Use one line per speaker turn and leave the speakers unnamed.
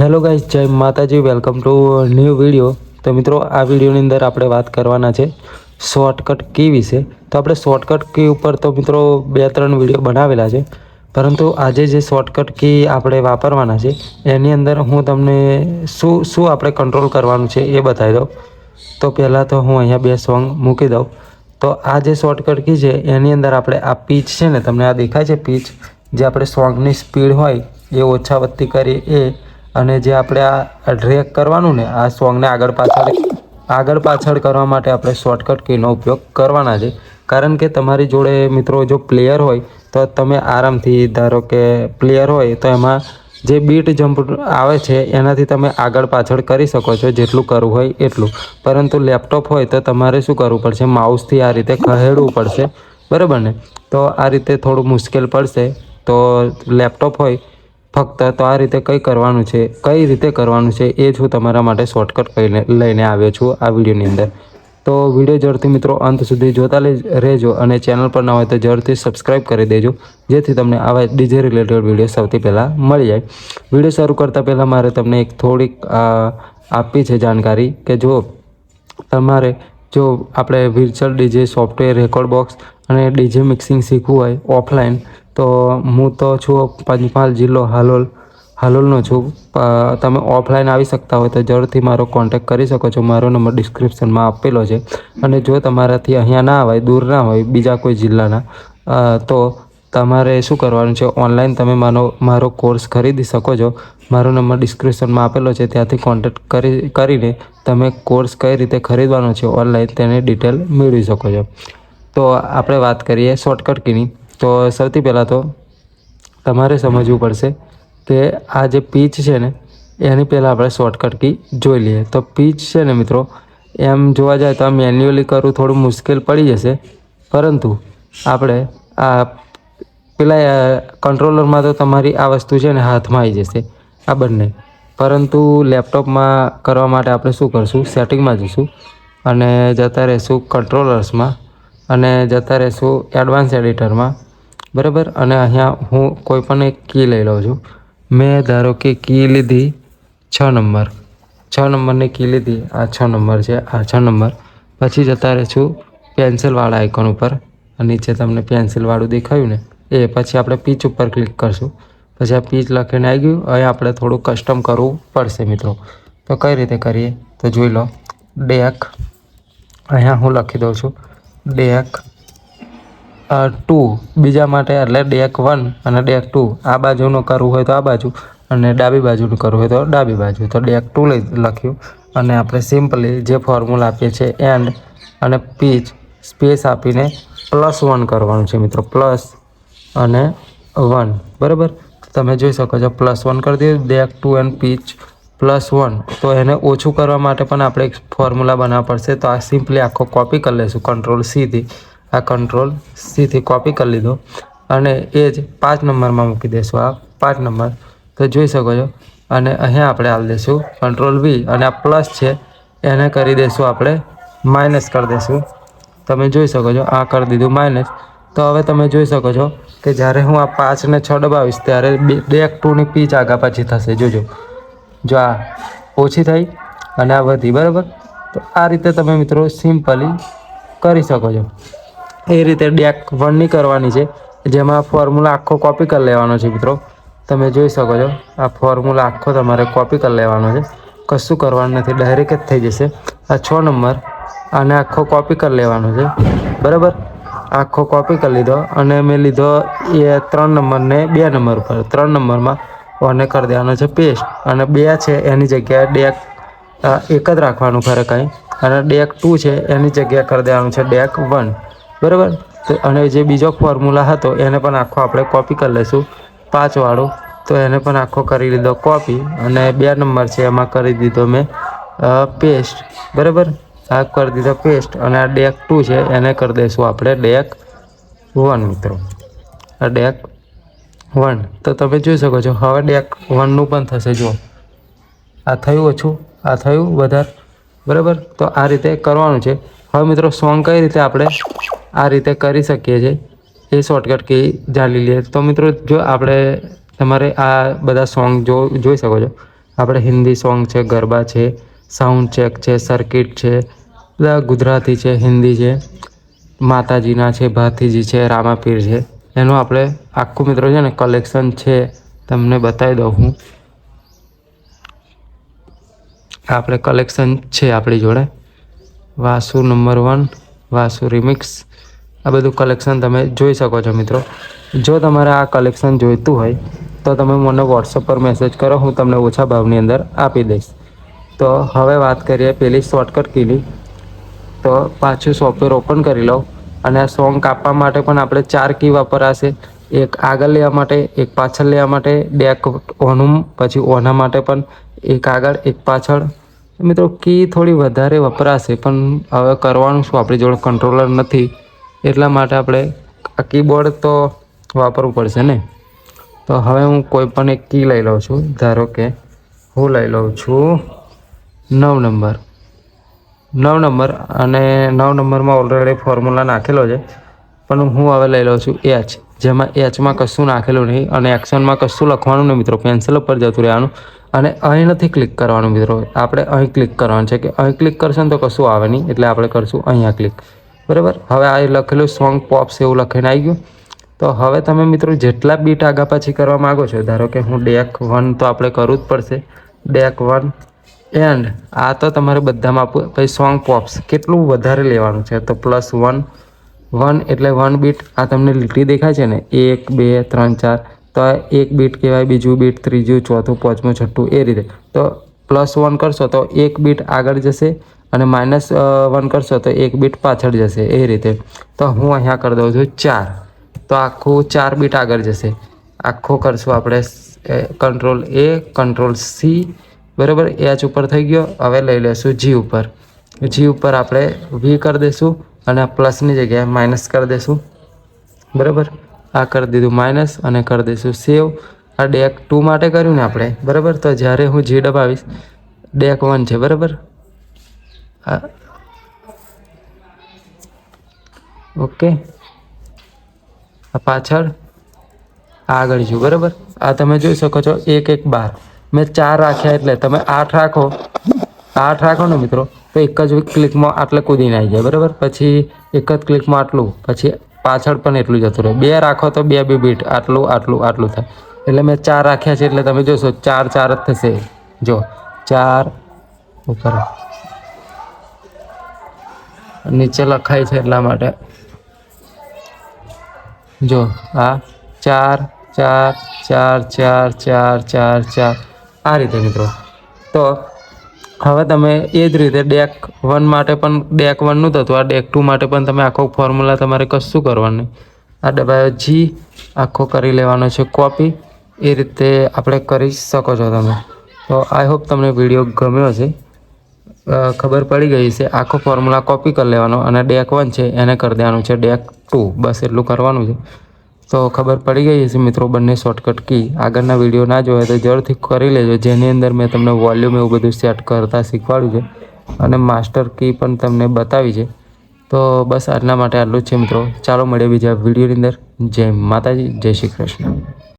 Hello guys જય માતાજી welcome to new video તો મિત્રો, આ વિડીયોની અંદર આપણે વાત કરવાના છે શોર્ટકટ કી વિશે. તો આપણે શોર્ટકટ કી ઉપર તો મિત્રો બે ત્રણ વીડિયો બનાવેલા છે. પરંતુ આજે જે શોર્ટકટ કી આપણે વાપરવાના છે, એની અંદર હું તમને શું શું આપણે કંટ્રોલ કરવાનું છે એ બતાવી દઉં. તો પહેલાં તો હું અહીંયા બે સોંગ મૂકી દઉં. તો આ જે શોર્ટકટ કી છે, એની અંદર આપણે આ પીચ છે ને, તમને આ દેખાય છે પીચ જે આપણે સોંગની સ્પીડ હોય, એ ઓછા વત્તી કરી એ અને જે આપણે આ ડ્રેક કરવાનું ને, આ સોંગને આગળ પાછળ આગળ પાછળ કરવા માટે આપણે શોર્ટકટ કીનો ઉપયોગ કરવાના છે. કારણ કે તમારી જોડે મિત્રો જો પ્લેયર હોય, તો તમે આરામથી ધારો કે પ્લેયર હોય, તો એમાં જે બીટ જમ્પ આવે છે, એનાથી તમે આગળ પાછળ કરી શકો છો, જેટલું કરવું હોય એટલું. પરંતુ લેપટોપ હોય, તો તમારે શું કરવું પડશે? માઉસથી આ રીતે ખહેડવું પડશે. બરાબર ને? તો આ રીતે થોડું મુશ્કેલ પડશે. તો લેપટોપ હોય ફક્ત તો આ રીતે કંઈ કરવાનું છે, કઈ રીતે કરવાનું છે એ જ હું તમારા માટે શોર્ટકટ કહીને લઈને આવ્યો છું આ વિડીયોની અંદર. તો વીડિયો જરૂરથી મિત્રો અંત સુધી જોતા રહેજો અને ચેનલ પર ના હોય તો જરૂરથી સબસ્ક્રાઈબ કરી દેજો, જેથી તમને આવા ડીજે રિલેટેડ વીડિયો સૌથી પહેલાં મળી જાય. વીડિયો શરૂ કરતાં પહેલાં મારે તમને એક થોડીક આપવી છે જાણકારી કે જો તમારે, જો આપણે virtual DJ software record box અને ડીજે મિક્સિંગ શીખવું હોય ઓફલાઈન તો હું તો છું પંચમહાલ જિલ્લો હાલોલ, હાલોલનો છું. તમે ઓફલાઈન આવી શકતા હોય તો જરૂરથી મારો કોન્ટેક કરી શકો છો. મારો નંબર ડિસ્ક્રિપ્શનમાં આપેલો છે. અને જો તમારાથી અહીંયા ના આવે દૂર ના હોય, બીજા કોઈ જિલ્લાના તો તમારે શું કરવાનું છે? ઓનલાઈન તમે મારો મારો કોર્સ ખરીદી શકો છો. મારો નંબર ડિસ્ક્રિપ્શનમાં આપેલો છે. ત્યાંથી કોન્ટેક્ટ કરી, કરીને તમે કોર્સ કઈ રીતે ખરીદવાનો છે ઓનલાઈન તેની ડિટેલ મેળવી શકો છો. તો આપણે વાત કરીએ શોર્ટકટ કીની. તો સૌથી પહેલાં તો તમારે સમજવું પડશે કે આ જે પીચ છે ને, એની પહેલાં આપણે શોર્ટકટ કી જોઈ લઈએ. તો પીચ છે ને મિત્રો, એમ જોવા જાય તો આ મેન્યુઅલી કરવું થોડું મુશ્કેલ પડી જશે. પરંતુ આપણે આ પેલા કંટ્રોલરમાં તો તમારી આ વસ્તુ છે ને હાથમાં આવી જશે, આ બંને. પરંતુ લેપટોપમાં કરવા માટે આપણે શું કરશું? સેટિંગમાં જઈશું અને જતા રહેશું કંટ્રોલર્સમાં અને જતા રહેશું એડવાન્સ એડિટરમાં બરાબર? અને અહીંયા હું કોઈ પણ એક કી લઈ લઉં છું. મેં ધારો કે કી લીધી છ નંબર. છ નંબરની કી લીધી. આ છ નંબર છે, આ છ નંબર. પછી જતા રહીશું પેન્સિલવાળા આઇકોન ઉપર. નીચે તમને પેન્સિલવાળું દેખાયું ને? એ પછી આપણે પીચ ઉપર ક્લિક કરશું. પછી આ પીચ લખીને આવી ગયું. હવે આપણે થોડું કસ્ટમ કરવું પડશે મિત્રો. તો કઈ રીતે કરીએ? તો જોઈ લો. ડેક અહીંયા હું લખી દઉં છું. ડેક ટુ, બીજા માટે એટલે ડેક વન અને ડેક ટુ. આ બાજુનું કરવું હોય તો આ બાજુ અને ડાબી બાજુનું કરવું હોય તો ડાબી બાજુ. તો ડેક ટુ લઈ લખ્યું. અને આપણે સિમ્પલી જે ફોર્મ્યુલા આપીએ છીએ એન્ડ અને પીચ, સ્પેસ આપીને પ્લસ વન કરવાનું છે મિત્રો. પ્લસ અને વન. બરાબર? તમે જોઈ શકો છો પ્લસ વન કરી દઈએ deck two and pitch plus one. તો એને ઓછું કરવા માટે પણ આપણે એક ફોર્મ્યુલા બનાવવા પડશે. તો આ સિમ્પલી આખો કોપી કરી લઈશું કંટ્રોલ સીથી આ કંટ્રોલ સીથી કોપી કરી લીધો. અને એ જ પાંચ નંબરમાં મૂકી દઈશું આ પાંચ નંબર. તો જોઈ શકો છો. અને અહીંયા આપણે હાલ દઈશું કંટ્રોલ વી અને આ પ્લસ છે, એને કરી દઈશું આપણે માઇનસ કરી દઈશું તમે જોઈ શકો છો, આ કરી દીધું માઇનસ તો હવે તમે જોઈ શકો છો કે જ્યારે હું આ પાંચને છ દબાવીશ, ત્યારે બે ડેક ટુની પીચ આગા પાછી થશે. જોજો. જો આ ઓછી થઈ અને આ વધી, બરાબર? તો આ રીતે તમે મિત્રો સિમ્પલી કરી શકો છો. એ રીતે ડેક વનની કરવાની છે. જેમાં ફોર્મ્યુલા આખો કોપી કરી લેવાનો છે મિત્રો. તમે જોઈ શકો છો, આ ફોર્મ્યુલા આખો તમારે કોપી કરી લેવાનો છે. કશું કરવાનું નથી ડાયરેક્ટ જ થઈ જશે. આ છ નંબર આને આખો કોપી કરી લેવાનો છે. બરાબર? આખો કોપી કરી લીધો અને મેં લીધો એ ત્રણ નંબરને બે નંબર ઉપર. ત્રણ નંબરમાં ઓને કરી દેવાનો છે પેસ્ટ અને બે છે એની જગ્યાએ ડેક એક જ રાખવાનું ખરે કાંઈ. અને ડેક ટુ છે એની જગ્યાએ કરી દેવાનું છે ડેક વન બરાબર? અને જે બીજો ફોર્મ્યુલા હતો, એને પણ આખો આપણે કોપી કરી લઈશું. પાંચવાળો, તો એને પણ આખો કરી લીધો કોપી અને બે નંબર છે, એમાં કરી દીધો મેં પેસ્ટ બરાબર? આ કરી દીધો પેસ્ટ અને આ ડેક ટુ છે, એને કરી દઈશું આપણે ડેક વન મિત્રો. આ ડેક વન તો તમે જોઈ શકો છો, હવે ડેક વનનું પણ થશે, જુઓ. આ થયું ઓછું, આ થયું વધારે. બરાબર? તો આ રીતે કરવાનું છે. હવે મિત્રો સોંગ કઈ રીતે આપણે આ રીતે કરી શકીએ છીએ? એ શોર્ટકટ કી જાણી લઈએ. તો મિત્રો, જો આપણે તમારે આ બધા સોંગ જો, જોઈ શકો છો. આપણે હિન્દી સોંગ છે, ગરબા છે સાઉન્ડ ચેક છે સર્કિટ છે, બધા ગુજરાતી છે, હિન્દી છે, માતાજીના છે, ભાતીજી છે, રામાપીર છે. એનું આપણે આખું મિત્રો છે ને કલેક્શન છે, તમને બતાવી દઉં હું. આપણે કલેક્શન છે આપણી જોડે. Vasu number one Vasu remix આ બધું કલેક્શન તમે જોઈ શકો છો મિત્રો. જો તમારે આ કલેક્શન જોઈતું હોય, તો તમે મને વોટ્સઅપ પર મેસેજ કરો, હું તમને ઓછા ભાવની અંદર આપી દઈશ. તો હવે વાત કરીએ પેલી શોર્ટકટ કીની. તો પાછું સોફ્ટવેર ઓપન કરી લો અને આ સોંગ કાપવા માટે પણ આપણે ચાર કી વપરાશે. એક આગળ લેવા માટે, એક પાછળ લેવા માટે બેક ઓનું પછી ઓના માટે પણ એક આગળ, એક પાછળ. મિત્રો, કી થોડી વધારે વપરાશે, પણ હવે કરવાનું શું? આપણી જોડે કંટ્રોલર નથી. એટલા માટે આપણે કીબોર્ડ તો વાપરવું પડશે ને? તો હવે હું કોઈ પણ એક કી લઈ લઉં છું. ધારો કે હું લઈ લઉં છું નવ નંબર. નવ નંબર અને નવ નંબરમાં ઓલરેડી ફોર્મ્યુલા નાખેલો છે. પણ હું હવે લઈ લઉં છું એચ જેમાં એચમાં કશું નાખેલું નહીં અને એક્શનમાં કશું લખવાનું નહીં, મિત્રો. પેન્સિલ ઉપર જતું રહેવાનું. અને અહીં નથી ક્લિક કરવાનું મિત્રો. આપણે અહીં ક્લિક કરવાનું છે કે અહીં ક્લિક કરશો ને તો કશું આવે નહીં. એટલે આપણે કરશું અહીંયા ક્લિક બરાબર? હવે આ લખેલું સોંગ પોપ્સ એવું લખીને આવી ગયું. તો હવે તમે મિત્રો જેટલા બીટ આગા પાછી કરવા માગો છો, ધારો કે હું ડેક વન તો આપણે કરવું જ પડશે. ડેક વન એન્ડ આ તો તમારે બધામાં આપવું. પછી સોંગ પોપ્સ કેટલું વધારે લેવાનું છે? તો પ્લસ વન વન એટલે વન બીટ આ તમને લીટી દેખાય છે ને? એક, બે, ત્રણ, ચાર તો એક બીટ કહેવાય, બીજું બીટ, ત્રીજું, ચોથું, પાંચમું, છઠ્ઠું, એ રીતે. તો પ્લસ વન કરશો તો એક બીટ આગળ જશે અને માઇનસ વન કરશો તો એક બીટ પાછળ જશે, એ રીતે. તો હું અહીંયા કરી દઉં છું ચાર. તો આખું ચાર બીટ આગળ જશે. આખું કરશું આપણે કંટ્રોલ એ કંટ્રોલ સી બરાબર? એચ ઉપર થઈ ગયો. હવે લઈ લેશું જી ઉપર. જી ઉપર આપણે વી કરી દઈશું અને પ્લસની જગ્યાએ માઇનસ કરી દઈશું બરાબર? આ કરી દીધું માઇનસ અને કરી દઈશું સેવ આ ડેક ટુ માટે કર્યું ને આપણે, બરાબર? તો જ્યારે હું જી દબાવીશ ડેક વન છે, બરાબર? ઓકે આ પાછળ આગળ છું, બરાબર? આ તમે જોઈ શકો છો, એક એક, બાર. મેં ચાર રાખ્યા એટલે તમે આઠ રાખો. આઠ રાખો ને મિત્રો, તો એક જ ક્લિકમાં આટલે કૂદીને આવી જાય, બરાબર? પછી એક જ ક્લિકમાં આટલું, પછી પાછળ પણ એટલું જતું રહે. બે રાખો તો બે બે બીટ. આટલું આટલું આટલું થાય. એટલે મેં ચાર રાખ્યા છે, એટલે તમે જોશો, ચાર ચાર જ થશે. જો, ચાર ઉપર. નીચે લખાય છે એટલા માટે. જો, આ ચાર ચાર ચાર ચાર ચાર ચાર ચાર. આ રીતે મિત્રો. તો હવે તમે એ જ રીતે ડેક વન માટે પણ ડેક વનનું થતું આ ડેક ટુ માટે પણ તમે આખો ફોર્મ્યુલા તમારે કશું કરવાનું આ દબાયો જી આખો કરી લેવાનો છે કોપી એ રીતે આપણે કરી શકો છો તમે. તો આઈ હોપ તમને વીડિયો ગમ્યો છે ખબર પડી ગઈ છે આખો ફોર્મ્યુલા કોપી કરી લેવાનો અને ડેક વન છે એને કરી દેવાનું છે. ડેક ટુ બસ એટલું કરવાનું છે. તો ખબર પડી ગઈ હશે મિત્રો બંને શોર્ટકટ કી. આગળના વીડિયો ના જોયા તો જરૂરથી કરી લેજો. જેની અંદર મેં તમને વોલ્યુમ એવું બધું સેટ કરતા શીખવાડ્યું છે અને માસ્ટર કી પણ તમને બતાવી છે. તો બસ આજના માટે આટલું જ છે મિત્રો. ચાલો મળીએ બીજા વિડીયોની અંદર. જય માતાજી, જય શ્રી કૃષ્ણ.